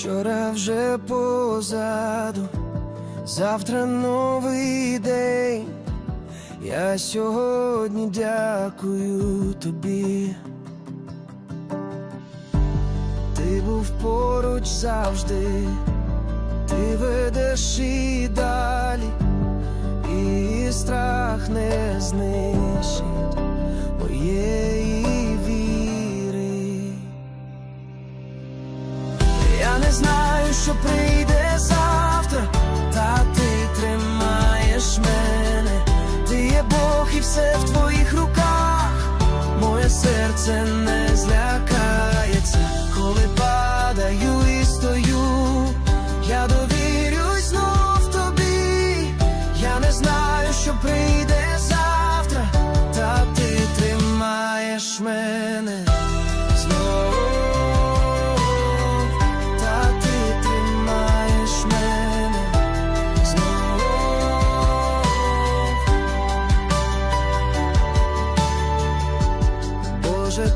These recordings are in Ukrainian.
Вчора вже позаду, завтра новий день. Я сьогодні дякую тобі. Ти був поруч завжди, ти ведеш і далі, і страх не знищить що прийде завтра,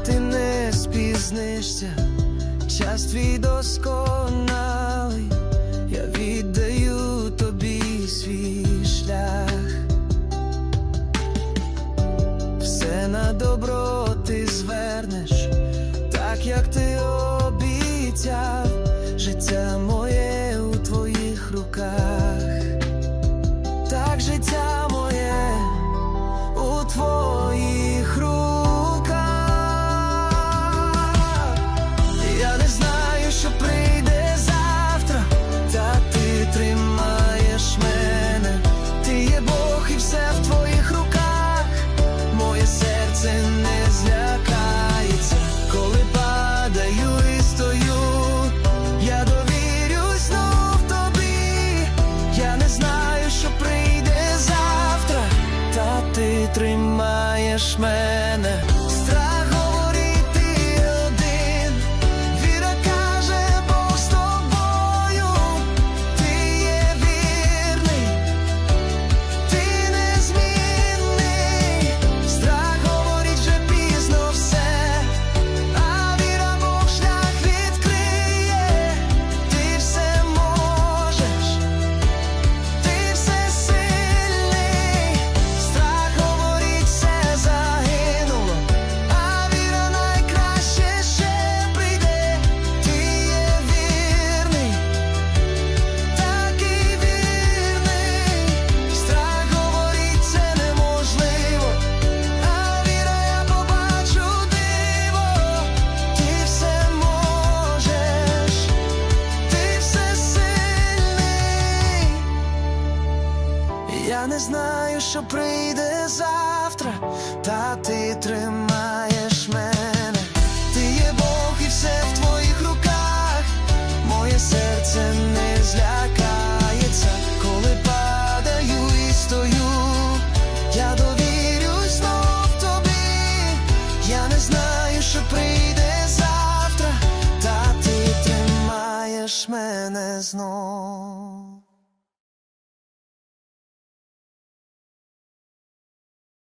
ти не спізнишся, час твій досконалий, я віддаю тобі свій шлях. Все на добро ти звернеш, так як ти обіцяв, життя моє у твоїх руках, тримаєш мене. Не знаю, що прийде завтра, та ти тримаєш мене. Ти є Бог і все в твоїх руках. Моє серце не злякається, коли падаю і стою. Я довірюсь знов тобі. Я не знаю, що прийде завтра, та ти тримаєш мене знов.